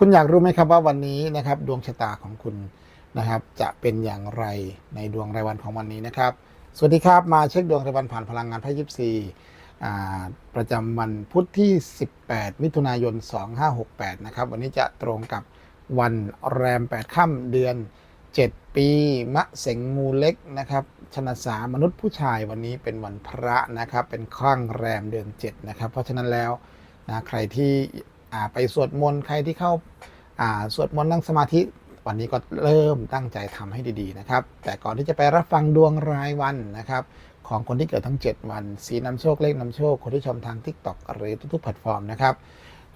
คุณอยากรู้ไหมครับว่าวันนี้นะครับดวงชะตาของคุณนะครับจะเป็นอย่างไรในดวงรายวันของวันนี้นะครับ สวัสดีครับมาเช็คดวงรายวันผ่านพลังงานไพ่ยิปซีประจำวันพุธที่ 18 มิถุนายน 2568 นะครับ วันนี้จะตรงกับวันแรม 8 ค่ำเดือน 7 ปี มะเสงงูเล็กนะครับชนะสามนุษย์ผู้ชายวันนี้เป็นวันพระนะครับ เป็นข้างแรมเดือน 7 นะครับ เพราะฉะนั้นแล้วนะใครที่ ไปสวดมนต์ใครที่เข้าาสวดมนต์นั่งสมาธิวันนี้ก็เริ่มตั้งใจทำให้ดีๆนะครับ แต่ก่อนที่จะไปรับฟังดวงรายวันนะครับ ของคนที่เกิดทั้ง 7 วัน สีนำโชคเลขนำโชค คนที่ชมทาง TikTok หรือทุกๆแพลตฟอร์มนะครับ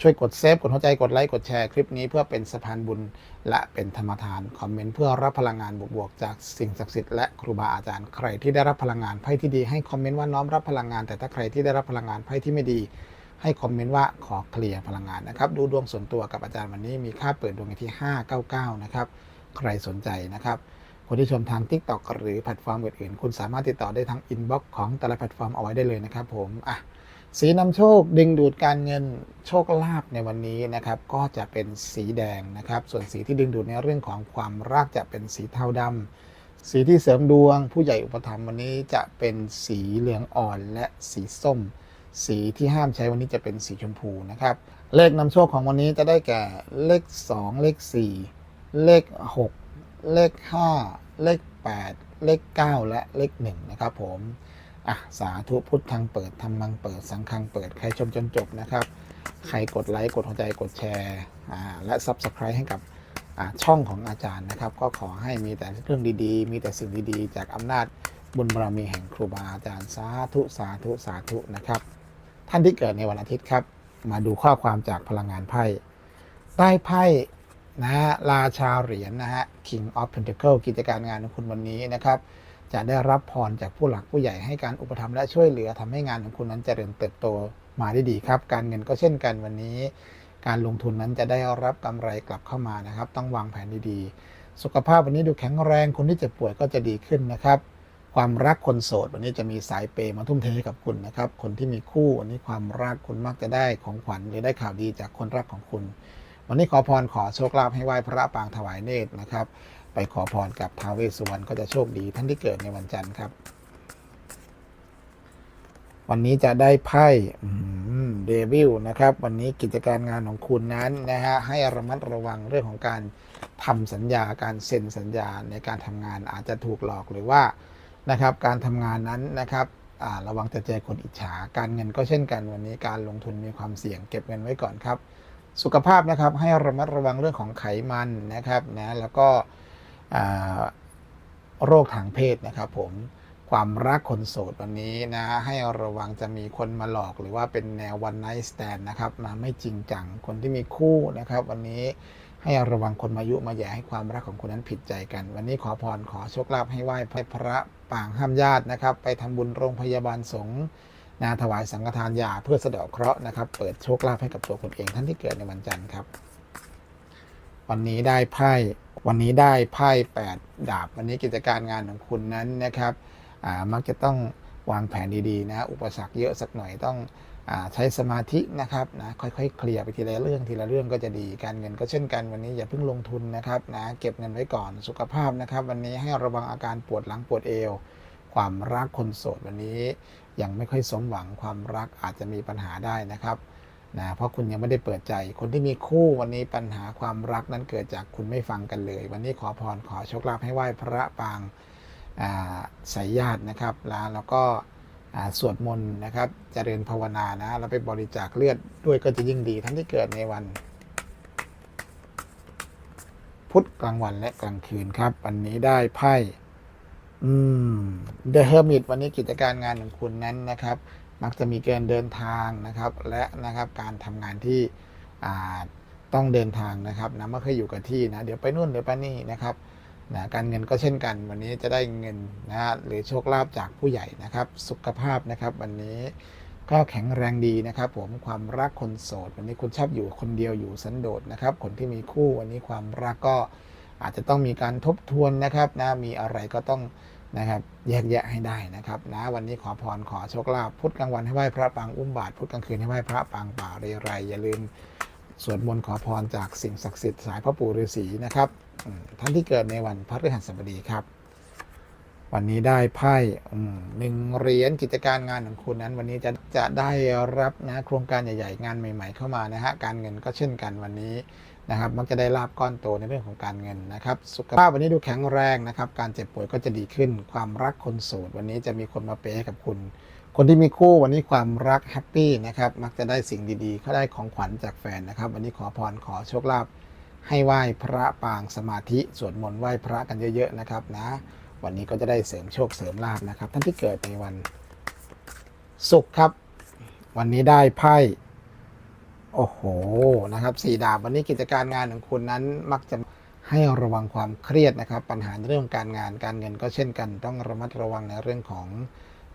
ช่วยกดเซฟกดหัวใจกดไลค์กดแชร์คลิปนี้เพื่อเป็นสะพานบุญและเป็นธรรมทาน คอมเมนต์เพื่อรับพลังงานบวกๆจากสิ่งศักดิ์สิทธิ์และครูบาอาจารย์ใครที่ได้รับพลังงานไพ่ที่ดีให้คอมเมนต์ว่าน้อมรับพลังงาน แต่ถ้าใครที่ได้รับพลังงานไพ่ที่ไม่ดี ให้คอมเมนต์ว่าขอเคลียร์พลังงานนะครับ ดูดวงส่วนตัวกับอาจารย์วันนี้มีค่าเปิดดวงที่ 599 นะครับ ใครสนใจนะครับ คนที่ชมทาง TikTok หรือแพลตฟอร์มอื่นๆ คุณสามารถติดต่อได้ทางอินบ็อกซ์ของแต่ละแพลตฟอร์มเอาไว้ได้เลยนะครับผมอะสีนำโชคดึงดูดการเงินโชคลาภในวันนี้นะครับ ก็จะเป็นสีแดงนะครับ ส่วนสีที่ดึงดูดในเรื่องของความรักจะเป็นสีเทาดำสีที่เสริมดวง ผู้ใหญ่อุปถัมภ์วันนี้จะเป็นสีเหลืองอ่อนและสีส้ม สีที่ห้ามใช้วันนี้จะเป็นสีชมพูนะครับ เลขนำโชคของวันนี้จะได้แก่เลข 2 เลข 4 เลข 6 เลข 5 เลข 8 เลข 9 และเลข 1 นะครับผมอะสาธุพุทธังเปิดธรรมังเปิดสังฆังเปิด ใครชมจนจบนะครับ ใครกดไลค์กดหัวใจกดแชร์อ่าและ Subscribe ให้กับช่องของอาจารย์นะครับ ก็ขอให้มีแต่เรื่องดีๆ มีแต่สิ่งดีๆ จากอำนาจบุญบารมีแห่งครูบาอาจารย์สาธุสาธุสาธุนะครับ ท่านที่เกิดในวันอาทิตย์ครับ มาดูข้อความจากพลังงานไพ่ใต้ไพ่นะฮะราชาเหรียญนะฮะ King of Pentacle กิจการงานของคุณวันนี้นะครับ จะได้รับพรจากผู้หลักผู้ใหญ่ให้การอุปถัมภ์และช่วยเหลือทำให้งานของคุณนั้นเจริญเติบโตมาได้ดีครับ การเงินก็เช่นกันวันนี้ การลงทุนนั้นจะได้รับกำไรกลับเข้ามานะครับ ต้องวางแผนดีๆ สุขภาพวันนี้ดูแข็งแรงคนที่เจ็บป่วยก็จะดีขึ้นนะครับ ความรักคนโสด วันนี้จะมีสายเปย์มาทุ่มเทให้กับคุณนะครับ คนที่มีคู่วันนี้ความรักคุณมักจะได้ของขวัญหรือได้ข่าวดีจากคนรักของคุณ วันนี้ขอพรขอโชคลาภให้ไหว้พระปางถวายเนตรนะครับ ไปขอพรกับท้าวเวสสุวรรณก็จะโชคดีท่านที่เกิดในวันจันทร์ครับ วันนี้จะได้ไพ่เดวิลนะครับ วันนี้กิจการงานของคุณนั้นนะฮะให้ระมัดระวังเรื่องของการทำสัญญาการเซ็นสัญญาในการทำงานอาจจะถูกหลอกหรือว่า นะครับการทำงานนั้นนะครับระวังจะเจอคนอิจฉาการเงินก็เช่นกันวันนี้การลงทุนมีความเสี่ยงเก็บเงินไว้ก่อนครับ สุขภาพนะครับให้ระมัดระวังเรื่องของไขมันนะครับนะแล้วก็โรคทางเพศนะครับ ผมความรักคนโสดวันนี้นะให้ระวังจะมีคนมาหลอกหรือว่าเป็นแนววันไน t ์สแตนนะครับมาไม่จริงจังคนที่มีคู่นะครับ วันนี้ ให้ระวังคนมายุมาแย่ให้ความรักของคุณนั้นผิดใจกัน วันนี้ขอพรขอโชคลาภให้ไหว้พระปางห้ามญาตินะครับ ไปทำบุญโรงพยาบาลสงฆ์นาถวายสังฆทานยาเพื่อสะเดาะเคราะห์นะครับ เปิดโชคลาภให้กับตัวคุณเองท่านที่เกิดในวันจันทร์ครับ วันนี้ได้ไพ่วันนี้ได้ไพ่แปดดาบ วันนี้กิจการงานของคุณนั้นนะครับอ่ามักจะต้องวางแผนดีๆนะ อุปสรรคเยอะสักหน่อยต้อง ใช้สมาธินะครับนะค่อยๆ เคลียร์ไปทีละเรื่องทีละเรื่องก็จะดีการเงินก็เช่นกันวันนี้อย่าเพิ่งลงทุนนะครับนะเก็บเงินไว้ก่อนสุขภาพนะครับ วันนี้ให้ระวังอาการปวดหลังปวดเอว ความรักคนโสดวันนี้ ยังไม่ค่อยสมหวังความรักอาจจะมีปัญหาได้นะครับนะเพราะคุณยังไม่ได้เปิดใจคนที่มีคู่วันนี้ปัญหาความรักนั้นเกิดจากคุณไม่ฟังกันเลย วันนี้ขอพรขอโชคลาภให้ไหว้พระปางสายญาตินะครับแล้วแล้วก็ สวดมนต์นะครับเจริญภาวนานะแล้วไปบริจาคเลือดด้วยก็จะยิ่งดีท่านที่เกิดในวัน พุธกลางวันและกลางคืนครับ วันนี้ได้ไพ่อืม The Hermit วันนี้กิจการงานของคุณนั้นนะครับ มักจะมีเกินเดินทางนะครับ และนะครับการทำงานที่ต้องเดินทางนะครับนะไม่เคยอยู่กับที่นะ เดี๋ยวไปนู่นเดี๋ยวไปนี่นะครับ นะการเงินก็เช่นกัน วันนี้จะได้เงินนะฮะหรือโชคลาภจากผู้ใหญ่นะครับ สุขภาพนะครับวันนี้ก็แข็งแรงดีนะครับ ผมความรักคนโสด วันนี้คุณชอบอยู่คนเดียวอยู่สันโดษนะครับ คนที่มีคู่วันนี้ความรักก็อาจจะต้องมีการทบทวนนะครับนะมีอะไรก็ต้องนะครับแยกแยะให้ได้นะครับนะวันนี้ขอพรขอโชคลาภพุธกลางวันให้ไหว้พระปางอุ้มบาทพุธกลางคืนให้ไหว้พระปางป่าเรไรอย่าลืมสวดมนต์ขอพรจากสิ่งศักดิ์สิทธิ์สายพ่อปู่ฤาษีนะครับ ท่านที่เกิดในวันพฤหัสบดีครับ วันนี้ได้ไพ่หนึ่งเหรียญกิจการงานของคุณนั้น วันนี้จะจะได้รับนะโครงการใหญ่ ๆ งานใหม่ ๆ เข้ามานะฮะการเงินก็เช่นกันวันนี้นะครับ มักจะได้ลาบก้อนโตในเรื่องของการเงินนะครับ สุขภาพวันนี้ดูแข็งแรงนะครับ การเจ็บป่วยก็จะดีขึ้น ความรักคนโสดวันนี้จะมีคนมาเปย์ให้กับคุณ คนที่มีคู่วันนี้ความรักแฮปปี้นะครับ มักจะได้สิ่งดีๆเขาได้ของขวัญจากแฟนนะครับ วันนี้ขอพรขอโชคลาภ ให้ไหว้พระปางสมาธิสวดมนต์ไหว้พระกันเยอะๆนะครับนะ วันนี้ก็จะได้เสริมโชคเสริมลาภนะครับ ท่านที่เกิดในวันศุกร์ครับ วันนี้ได้ไพ่โอ้โหนะครับสี่ดาบวันนี้กิจการงานของคุณนั้นมักจะให้ระวังความเครียดนะครับ ปัญหาเรื่องการงานการเงินก็เช่นกัน ต้องระมัดระวังในเรื่องของ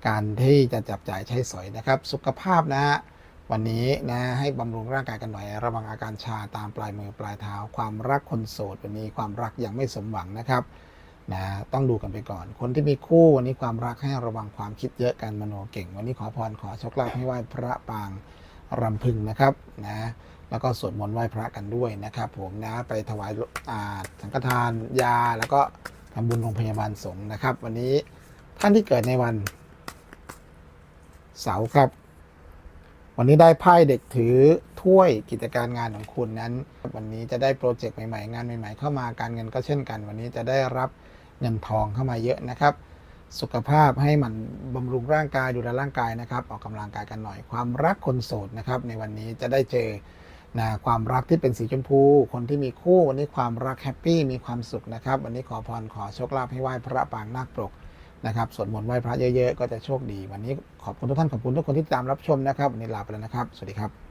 การที่จะจับจ่ายใช้สอยนะครับ สุขภาพนะฮะ วันนี้นะให้บำรุงร่างกายกันหน่อย ระวังอาการชาตามปลายมือปลายเท้า ความรักคนโสดวันนี้ความรักยังไม่สมหวังนะครับนะต้องดูกันไปก่อน คนที่มีคู่วันนี้ความรักให้ระวังความคิดเยอะการมโนเก่ง วันนี้ขอพรขอโชคลาภให้ไหว้พระปางรำพึงนะครับนะแล้วก็สวดมนต์ไหว้พระกันด้วยนะครับผมนะไปถวายาสังฆทานยา แล้วก็ทำบุญโรงพยาบาลสงฆ์นะครับ วันนี้ท่านที่เกิดในวัน เสาร์ครับ วันนี้ได้ไพ่เด็กถือถ้วยกิจการงานของคุณนั้น วันนี้จะได้โปรเจกต์ใหม่ๆ งานใหม่ ๆ เข้ามาการเงินก็เช่นกัน วันนี้จะได้รับเงินทองเข้ามาเยอะนะครับ สุขภาพให้มันบำรุงร่างกายดูแลร่างกายนะครับ ออกกำลังกายกันหน่อยความรักคนโสดนะครับ ในวันนี้จะได้เจอนะความรักที่เป็นสีชมพู คนที่มีคู่วันนี้ความรักแฮปปี้มีความสุขนะครับ วันนี้ขอพรขอโชคลาภให้ไหว้พระปางนาคปรก นะครับสวดมนต์ไหว้พระเยอะๆ ก็จะโชคดี วันนี้ขอบคุณทุกท่านขอบคุณทุกคนที่ติดตามรับชมนะครับวันนี้ลาไปแล้วนะครับ สวัสดีครับ